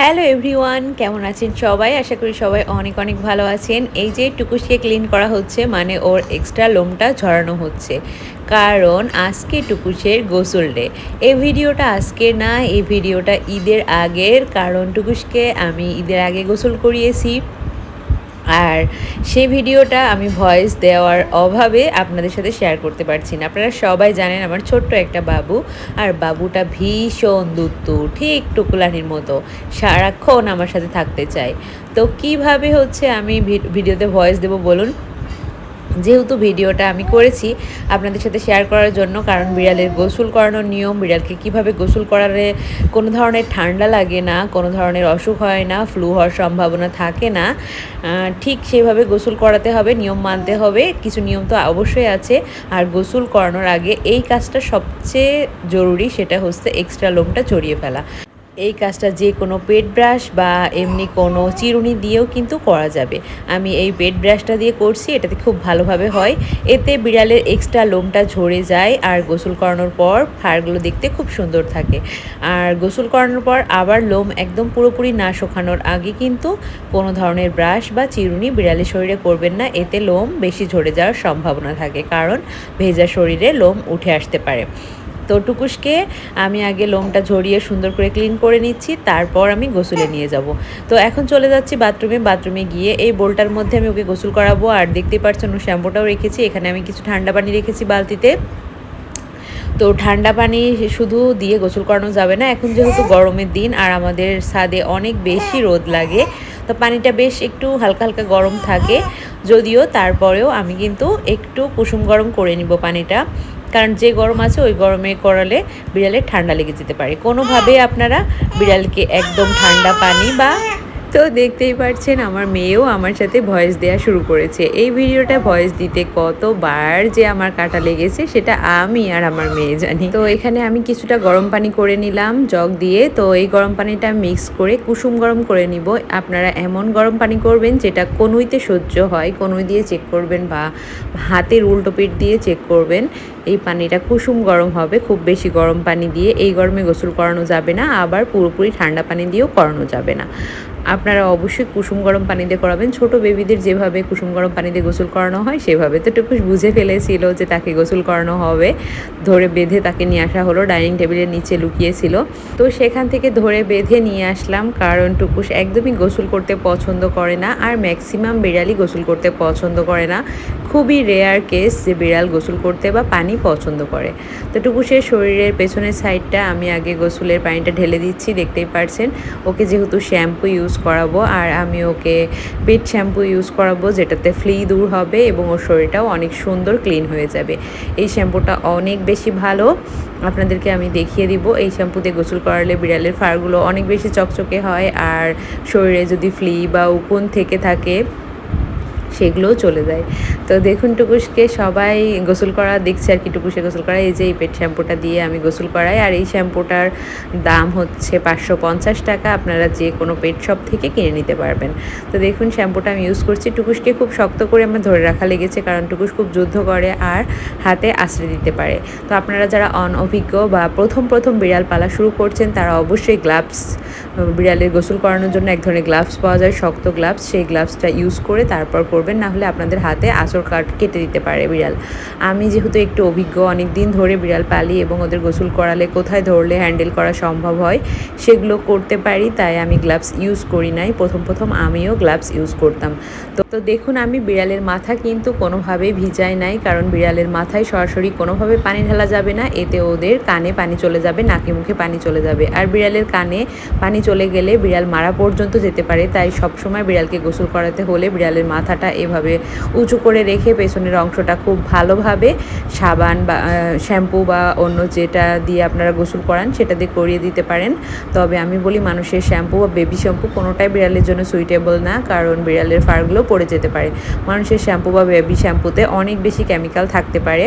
Hello everyone, কেমন আছেন সবাই? আশা করি সবাই অনেক অনেক ভালো আছেন। এই যে টুকুসকে ক্লিন করা হচ্ছে মানে ওর এক্সট্রা লোমটা ঝরানো হচ্ছে। কারণ আজকে টুকুসের গোসল ডে। এই ভিডিওটা আজকে না এই ভিডিওটা ঈদের আগের, কারণ টুকুসকে আমি ঈদের আগে গোসল করিয়েছি। আর সেই ভিডিওটা আমি ভয়েস দেওয়ার অভাবে আপনাদের সাথে শেয়ার করতে পারছি না। আপনারা সবাই জানেন আমার ছোট্ট একটা বাবু, আর বাবুটা ভীষণ দুত্তু ঠিক টুকুলানির মতো, সারাক্ষণ আমার সাথে থাকতে চায়। তো কীভাবে হচ্ছে আমি ভিডিওতে ভয়েস দেবো বলুন? যেহেতু ভিডিওটা আমি করেছি, আপনাদের সাথে শেয়ার করার জন্য, কারণ বিড়ালের গোসল করানোর নিয়ম, বিড়ালকে কীভাবে গোসল করালে কোনো ধরনের ঠান্ডা লাগে না, কোনো ধরনের অসুখ হয় না ফ্লু হওয়ার সম্ভাবনা থাকে না ঠিক সেভাবে গোসল করাতে হবে, নিয়ম মানতে হবে, কিছু নিয়ম তো অবশ্যই আছে, আর গোসল করানোর আগে এই কাজটা সবচেয়ে জরুরি, সেটা হচ্ছে এক্সট্রা লোমটা চড়িয়ে ফেলা। এই কাজটা যে কোনো পেট ব্রাশ বা এমনি কোনো চিরুনি দিয়েও কিন্তু করা যাবে। আমি এই পেট ব্রাশটা দিয়ে করছি, এটাতে খুব ভালোভাবে হয়। এতে বিড়ালের এক্সট্রা লোমটা ঝরে যায় আর গোসল করানোর পর ফারগুলো দেখতে খুব সুন্দর থাকে। আর গোসল করানোর পর আবার লোম একদম পুরোপুরি না শুকানোর আগে কিন্তু কোনো ধরনের ব্রাশ বা চিরুনি বিড়ালের শরীরে করবেন না। এতে লোম বেশি ঝরে যাওয়ার সম্ভাবনা থাকে, কারণ ভেজা শরীরে লোম উঠে আসতে পারে। তো টুকুসকে আমি আগে লোমটা ঝরিয়ে সুন্দর করে ক্লিন করে নিচ্ছি, তারপর আমি গোসলে নিয়ে যাব। তো এখন চলে যাচ্ছি বাথরুমে বাথরুমে গিয়ে এই বোলটার মধ্যে আমি ওকে গোসল করাবো, আর দেখতেই পাচ্ছেন ও শ্যাম্পুটাও রেখেছি, এখানে আমি কিছু ঠান্ডা পানি রেখেছি বালতিতে। তো ঠান্ডা পানি শুধু দিয়ে গোসল করানো যাবে না, এখন যেহেতু গরমের দিন আর আমাদের ছাদে অনেক বেশি রোদ লাগে, তো পানিটা বেশ একটু হালকা হালকা গরম থাকে, যদিও তারপরেও আমি কিন্তু একটু কুসুম গরম করে নিব পানিটা। কারণ যে গরম আছে ওই গরমে করালে বিড়ালের ঠান্ডা লেগে যেতে পারে। কোনোভাবে আপনারা বিড়ালকে একদম ঠান্ডা পানি বা তো দেখতেই পাচ্ছেন আমার মেয়েও আমার সাথে ভয়েস দেওয়া শুরু করেছে। এই ভিডিওটা ভয়েস দিতে কতবার যে আমার কাটা লেগেছে, সেটা আমি আর আমার মেয়ে জানি। তো এখানে আমি কিছুটা গরম পানি করে নিলাম, জগ দিয়ে। তো এই গরম পানিটা মিক্স করে কুসুম গরম করে নিব। আপনারা এমন গরম পানি করবেন, যেটা কনুইতে সহ্য হয়। কনুই দিয়ে চেক করবেন বা হাতের উল্টো পিঠ দিয়ে চেক করবেন। এই পানিটা কুসুম গরম হবে, খুব বেশি গরম পানি দিয়ে। এই গরমে গোসল করানো যাবে না, আবার পুরোপুরি ঠান্ডা পানি দিয়েও করানো যাবে না। আপনারা অবশ্যই কুসুম গরম পানিতে করাবেন। ছোট বেবিদের যেভাবে কুসুম গরম পানিতে গোসল করানো হয়, সেভাবে তো টুকুস বুঝে ফেলেছিল যে তাকে গোসল করানো হবে। ধরে বেঁধে তাকে নিয়ে আসা হলো, ডাইনিং টেবিলের নিচে লুকিয়েছিল। তো সেখান থেকে ধরে বেঁধে নিয়ে আসলাম, কারণ টুকুস একদমই গোসল করতে পছন্দ করে না, আর ম্যাক্সিমাম বেড়ালি গোসল করতে পছন্দ করে না। খুবই রেয়ার কেস যে বিড়াল গোসল করতে বা পানি পছন্দ করে। তো টুকুসের শরীরের পেছনের সাইডটা আমি আগে গোসলের পানিটা ঢেলে দিচ্ছি, দেখতেই পারছেন। ওকে যেহেতু শ্যাম্পু ইউজ করাবো আর আমি ওকে পেট শ্যাম্পু ইউজ করাবো যেটাতে ফ্লি দূর হবে এবং ওর শরীরটাও অনেক সুন্দর ক্লিন হয়ে যাবে। এই শ্যাম্পুটা অনেক বেশি ভালো। আপনাদেরকে আমি দেখিয়ে দিব, এই শ্যাম্পুতে গোসল করালে বিড়ালের ফারগুলো অনেক বেশি চকচকে হয় আর শরীরে যদি ফ্লি বা উকুন থেকে থাকে সেগুলোও চলে যায়। তো দেখুন টুকুসকে সবাই গোসল করা দেখছে আর কি টুকুসে গোসল করা। এই যে এই পেট শ্যাম্পুটা দিয়ে আমি গোসল করাই। আর এই শ্যাম্পুটার দাম হচ্ছে পাঁচশো পঞ্চাশ টাকা। আপনারা যে কোনো পেট শপ থেকে কিনে নিতে পারবেন। তো দেখুন শ্যাম্পুটা আমি ইউজ করছি। টুকুসকে খুব শক্ত করে আমার ধরে রাখা লেগেছে কারণ টুকুস খুব যুদ্ধ করে আর হাতে আশ্রয় দিতে পারে। তো আপনারা যারা অনভিজ্ঞ বা প্রথম প্রথম বিড়াল পালা শুরু করছেন, তারা অবশ্যই গ্লাভস বিড়ালের গোসল করানোর জন্য এক ধরনের গ্লাভস পাওয়া যায়, শক্ত গ্লাভস সেই গ্লাভসটা ইউজ করে তারপর করবেন, না হলে আপনাদের হাতে আঁচড় কাট কেটে দিতে পারে বিড়াল। আমি যেহেতু একটু অভিজ্ঞ অনেক দিন ধরে বিড়াল পালি এবং ওদের গোসল করালে কোথায় ধরলে হ্যান্ডেল করা সম্ভব হয়, সেগুলো করতে পারি, তাই আমি গ্লাভস ইউজ করি নাই। প্রথম প্রথম আমিও গ্লাভস ইউজ করতাম। তো তো দেখুন, আমি বিড়ালের মাথা কিন্তু কোনোভাবেই ভিজাই নাই, কারণ বিড়ালের মাথায় সরাসরি কোনোভাবে পানি ঢালা যাবে না, এতে ওদের কানে পানি চলে যাবে, নাকে মুখে পানি চলে যাবে। আর বিড়ালের কানে পানি চলে গেলে বিড়াল মারা পর্যন্ত যেতে পারে, তাই সবসময় বিড়ালকে গোসল করাতে হলে বিড়ালের মাথাটা এভাবে উঁচু করে রেখে পেছনের অংশটা খুব ভালোভাবে সাবান বা শ্যাম্পু বা অন্য যেটা দিয়ে আপনারা গোসল করান সেটা দিয়ে করিয়ে দিতে পারেন। তবে আমি বলি মানুষের শ্যাম্পু বা বেবি শ্যাম্পু কোনোটাই বিড়ালের জন্য সুইটেবল না, কারণ বিড়ালের ফারগুলো পড়ে যেতে পারে। মানুষের শ্যাম্পু বা বেবি শ্যাম্পুতে অনেক বেশি কেমিক্যাল থাকতে পারে।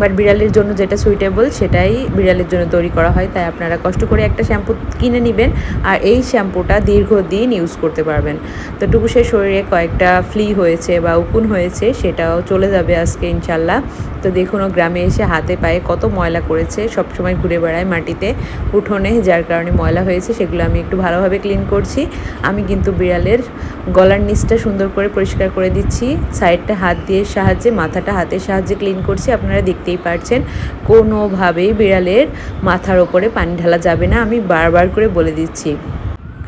বাট বিড়ালের জন্য যেটা সুইটেবল সেটাই বিড়ালের জন্য তৈরি করা হয়। তাই আপনারা কষ্ট করে একটা শ্যাম্পু কিনে নেবেন আর এই শ্যাম্পুটা দীর্ঘদিন ইউজ করতে পারবেন। তো টুকুসের শরীরে কয়েকটা ফ্লি হয়েছে বা উকুন হয়েছে, সেটাও চলে যাবে আজকে ইনশাল্লাহ। তো দেখুন, ও গ্রামে এসে হাতে পায়ে কত ময়লা করেছে, সব সময় ঘুরে বেড়ায় মাটিতে উঠোনে, যার কারণে ময়লা হয়েছে, সেগুলো আমি একটু ভালোভাবে ক্লিন করছি। আমি কিন্তু বিড়ালের গলার নিচটা সুন্দর করে পরিষ্কার করে দিচ্ছি সাইডটা হাত দিয়ে সাহায্যে, মাথাটা হাতের সাহায্যে ক্লিন করছি, আপনারা দেখতেই পারছেন, কোনোভাবেই বিড়ালের মাথার ওপরে পানি ঢালা যাবে না, আমি বারবার করে বলে দিচ্ছি।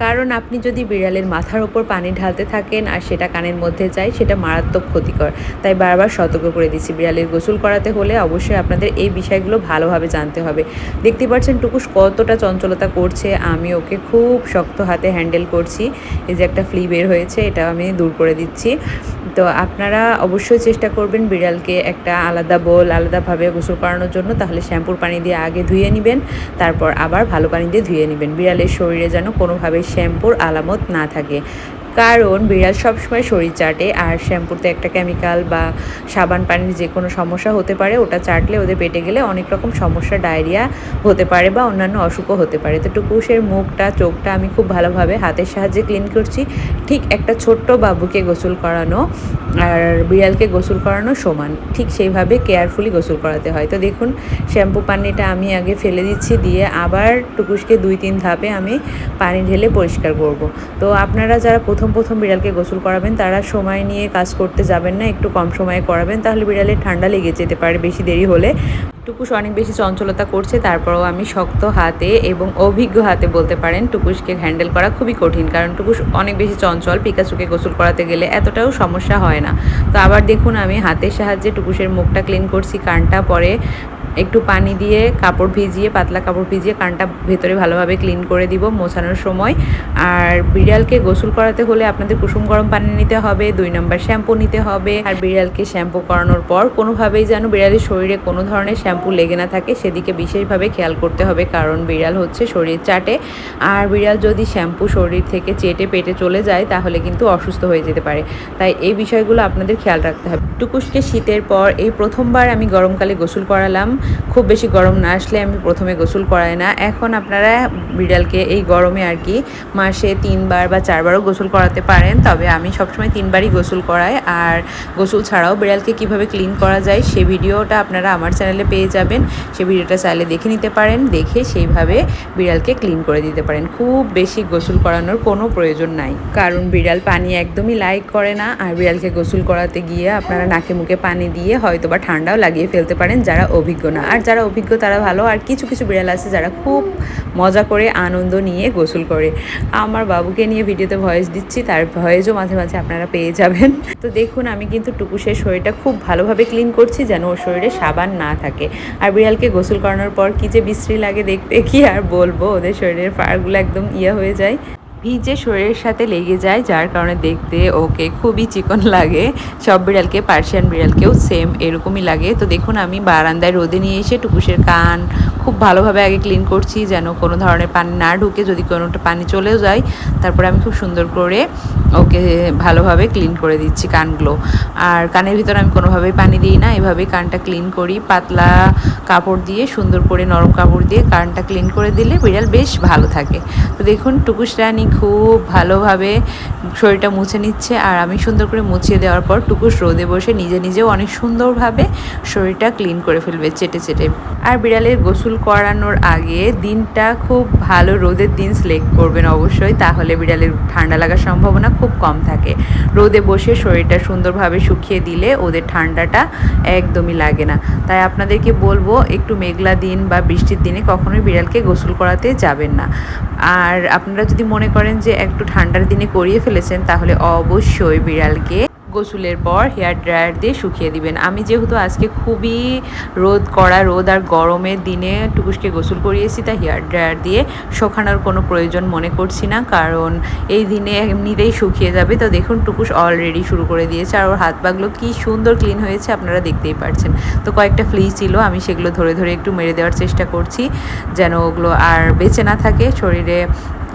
কারণ আপনি যদি বিড়ালের মাথার ওপর পানি ঢালতে থাকেন আর সেটা কানের মধ্যে যায়, সেটা মারাত্মক ক্ষতিকর। তাই বারবার সতর্ক করে দিচ্ছি বিড়ালের গোসল করাতে হলে অবশ্যই আপনাদের এই বিষয়গুলো ভালোভাবে জানতে হবে। দেখতে পাচ্ছেন টুকুস কতটা চঞ্চলতা করছে, আমি ওকে খুব শক্ত হাতে হ্যান্ডেল করছি। এই যে একটা ফ্লি বের হয়েছে এটা আমি দূর করে দিচ্ছি। তো আপনারা অবশ্যই চেষ্টা করবেন বিড়ালকে একটা আলাদা বোল, আলাদাভাবে গোসল করানোর জন্য। তাহলে শ্যাম্পুর পানি দিয়ে আগে ধুয়ে নেবেন, তারপর আবার ভালো পানি দিয়ে ধুয়ে নেবেন। বিড়ালের শরীরে যেন কোনোভাবে শ্যাম্পুর আলামত না থাকে। কারণ বিড়াল সবসময় শরীর চাটে, আর শ্যাম্পুতে একটা কেমিক্যাল বা সাবান পানির যে কোনো সমস্যা হতে পারে, ওটা চাটলে ওদের পেটে গেলে অনেক রকম সমস্যা, ডায়রিয়া হতে পারে বা অন্যান্য অসুখও হতে পারে। তো টুকুসের মুখটা, চোখটা আমি খুব ভালোভাবে হাতের সাহায্যে ক্লিন করছি। ঠিক একটা ছোট্ট বাবুকে গোসল করানো আর বিড়ালকে গোসল করানো সমান। ঠিক সেইভাবে কেয়ারফুলি গোসল করাতে হয়। তো দেখুন, শ্যাম্পু পানিটা আমি আগে ফেলে দিচ্ছি, দিয়ে আবার টুকুসকে দুই তিন ধাপে আমি পানি ঢেলে পরিষ্কার করব। তো আপনারা যারা প্রথম প্রথম বিড়ালকে গোসল করাবেন, তারা সময় নিয়ে কাজ করতে যাবেন না, একটু কম সময়ে করাবেন, তাহলে বিড়ালের ঠান্ডা লেগে যেতে পারে বেশি দেরি হলে। টুকুস অনেক বেশি চঞ্চলতা করছে, তারপরেও আমি শক্ত হাতে এবং অভিজ্ঞ হাতে বলতে পারেন টুকুসকে হ্যান্ডেল করা খুবই কঠিন, কারণ টুকুস অনেক বেশি চঞ্চল পিকাচুকে গোসল করাতে গেলে এতটাও সমস্যা হয় না। তো আবার দেখুন আমি হাতের সাহায্যে টুকুসের মুখটা ক্লিন করছি, কানটা পরে একটু পানি দিয়ে কাপড় ভিজিয়ে, পাতলা কাপড় ভিজিয়ে কানটা ভেতরে ভালোভাবে ক্লিন করে দিব মোছানোর সময়। আর বিড়ালকে গোসল করাতে হলে আপনাদের কুসুম গরম পানি নিতে হবে, দুই নম্বর শ্যাম্পু নিতে হবে। আর বিড়ালকে শ্যাম্পু করানোর পর কোনোভাবেই যেন বিড়ালের শরীরে কোনো ধরনের শ্যাম্পু লেগে না থাকে, সেদিকে বিশেষভাবে খেয়াল করতে হবে, কারণ বিড়াল হচ্ছে শরীর চাটে। আর বিড়াল যদি শ্যাম্পু শরীর থেকে চেটে পেটে চলে যায়, তাহলে কিন্তু অসুস্থ হয়ে যেতে পারে। তাই এই বিষয়গুলো আপনাদের খেয়াল রাখতে হবে। টুকুসকে শীতের পর এই প্রথমবার আমি গরমকালে গোসল করালাম। খুব বেশি গরম না আসলে আমি প্রথমে গোসল করাই না। এখন আপনারা বিড়ালকে এই গরমে আর কি মাসে তিনবার বা চারবারও গোসল করাতে পারেন, তবে আমি সবসময় তিনবারই গোসল করাই। আর গোসল ছাড়াও বিড়ালকে কীভাবে ক্লিন করা যায় সে ভিডিওটা আপনারা আমার চ্যানেলে পেয়ে যাবেন। সে ভিডিওটা চাইলে দেখে নিতে পারেন, দেখে সেইভাবে বিড়ালকে ক্লিন করে দিতে পারেন। খুব বেশি গোসল করানোর কোনো প্রয়োজন নাই। কারণ বিড়াল পানি একদমই লাইক করে না, আর বিড়ালকে গোসল করাতে গিয়ে আপনারা নাকে মুখে পানি দিয়ে হয়তো বা ঠান্ডাও লাগিয়ে ফেলতে পারেন, যারা অভিজ্ঞ না। আর যারা অভিজ্ঞ, তারা ভালো। আর কিছু কিছু বিড়াল আছে যারা খুব মজা করে, আনন্দ নিয়ে গোসল করে। আমার বাবুকে নিয়ে ভিডিওতে ভয়েস দিচ্ছি, তার ভয়েসও মাঝে মাঝে আপনারা পেয়ে যাবেন। তো দেখুন, আমি কিন্তু টুকুসের শরীরটা খুব ভালোভাবে ক্লিন করছি যেন ওর শরীরে সাবান না থাকে। আর বিড়ালকে গোসল করানোর পর কী যে বিশ্রী লাগে দেখতে, কি আর বলব? ওদের শরীরের পাড়গুলো একদম ইয়ে হয়ে যায়। ভিজে শরীরের সাথে লেগে যায়, যার কারণে দেখতে ওকে খুবই চিকন লাগে। সব বিড়ালকে, পার্সিয়ান বিড়ালকেও সেম এরকমই লাগে। তো দেখুন, আমি বারান্দায় রোদে নিয়ে এসে টুকুসের কান খুব ভালোভাবে আগে ক্লিন করছি, যেন কোনো ধরনের পানি না ঢুকে যদি কোনোটা পানি চলেও যায়। তারপরে আমি খুব সুন্দর করে ওকে ভালোভাবে ক্লিন করে দিচ্ছি কানগুলো। আর কানের ভিতরে আমি কোনোভাবেই পানি দিই না, এভাবেই কানটা ক্লিন করি। পাতলা কাপড় দিয়ে, সুন্দর করে নরম কাপড় দিয়ে কানটা ক্লিন করে দিলে বিড়াল বেশ ভালো থাকে। তো দেখুন টুকুস রানী খুব ভালোভাবে শরীরটা মুছে নিচ্ছে আর আমি সুন্দর করে মুছিয়ে দেওয়ার পর টুকুস রোদে বসে নিজে নিজেও অনেক সুন্দরভাবে শরীরটা ক্লিন করে ফেলবে চেটে চেটে। আর বিড়ালের গোসল করানোর আগে দিনটা খুব ভালো রোদের দিন সিলেক্ট করবেন অবশ্যই, তাহলে বিড়ালের ঠান্ডা লাগার সম্ভাবনা খুব কম থাকে। রোদে বসে শরীরটা সুন্দরভাবে শুকিয়ে দিলে ওদের ঠান্ডাটা একদমই লাগে না। তাই আপনাদেরকে বলব, একটু মেঘলা দিন বা বৃষ্টির দিনে কখনোই বিড়ালকে গোসল করাতে যাবেন না। আর আপনারা যদি মনে করেন যে একটু ঠান্ডার দিনে করিয়ে ফেলেছেন, তাহলে অবশ্যই বিড়ালকে গোসলের পর হেয়ার ড্রায়ার দিয়ে শুকিয়ে দিবেন। আমি যেহেতু আজকে খুবই রোদ কড়া, রোদ আর গরমের দিনে টুকুসকে গোসল করিয়েছি, তাই হেয়ার ড্রায়ার দিয়ে শোকানোর কোনো প্রয়োজন মনে করছি না। কারণ এই দিনে এমনিতেই শুকিয়ে যাবে। তো দেখুন, টুকুস অলরেডি শুরু করে দিয়েছে আর ওর হাত পাগুলো কি সুন্দর ক্লিন হয়েছে, আপনারা দেখতেই পারছেন। তো কয়েকটা ফ্লি ছিল, আমি সেগুলো ধরে ধরে একটু মেরে দেওয়ার চেষ্টা করছি, যেন ওগুলো আর বেঁচে না থাকে। শরীরে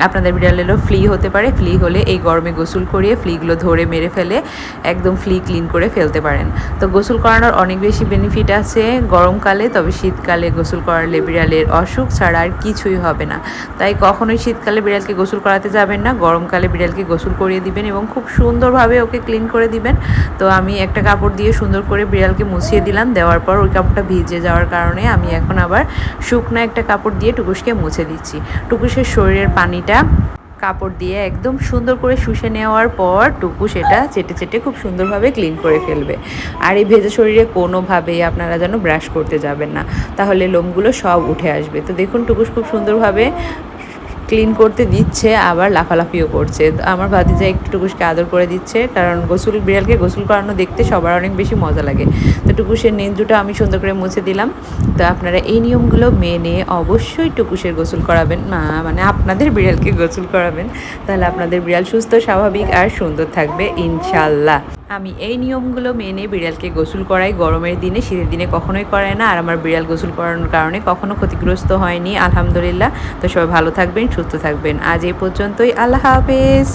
আপনাদের বিড়ালেরও ফ্লি হতে পারে। ফ্লি হলে এই গরমে গোসল করিয়ে ফ্লিগুলো ধরে মেরে ফেলে একদম ফ্লি ক্লিন করে ফেলতে পারেন। তো গোসল করানোর অনেক বেশি বেনিফিট আছে গরমকালে, তবে শীতকালে গোসল করালে বিড়ালের অসুখ ছাড়া আর কিছুই হবে না। তাই কখনোই শীতকালে বিড়ালকে গোসল করাতে যাবেন না, গরমকালে বিড়ালকে গোসল করিয়ে দিবেন এবং খুব সুন্দরভাবে ওকে ক্লিন করে দিবেন। তো আমি একটা কাপড় দিয়ে সুন্দর করে বিড়ালকে মুছিয়ে দিলাম, দেওয়ার পর ওই কাপড়টা ভিজে যাওয়ার কারণে আমি এখন আবার শুকনো একটা কাপড় দিয়ে টুকুসকে মুছে দিচ্ছি। টুকুসের শরীরের পানিটা কাপড় দিয়ে একদম সুন্দর করে শুষে নেওয়ার পর টুকু সেটা চেটে চেটে খুব সুন্দরভাবে ক্লিন করে ফেলবে। আর এই ভেজা শরীরে কোনোভাবেই আপনারা যেন ব্রাশ করতে যাবেন না। তাহলে লোমগুলো সব উঠে আসবে। তো দেখুন টুকুস খুব সুন্দরভাবে ক্লিন করতে দিচ্ছে, আবার লাফালাফিও করছে। আমার ভাতিজা একটু টুকুসকে আদর করে দিচ্ছে, কারণ গোসল, বিড়ালকে গোসল করানো দেখতে সবার অনেক বেশি মজা লাগে। তো টুকুসের নেঞ্জুটা আমি সুন্দর করে মুছে দিলাম। তো আপনারা এই নিয়মগুলো মেনে অবশ্যই টুকুসের গোসল করাবেন। না মানে আপনাদের বিড়ালকে গোসল করাবেন। তাহলে আপনাদের বিড়াল সুস্থ, স্বাভাবিক আর সুন্দর থাকবে, ইনশাল্লাহ। আমি এই নিয়মগুলো মেনে বিড়ালকে গোসল করাই। গরমের দিনে, শীতের দিনে কখনোই করায় না। আর আমার বিড়াল গোসল করানোর কারণে কখনো ক্ষতিগ্রস্ত হয়নি। আলহামদুলিল্লাহ। তো সবাই ভালো থাকবেন, সুস্থ থাকবেন। আজ এই পর্যন্তই। আল্লাহ হাফেজ।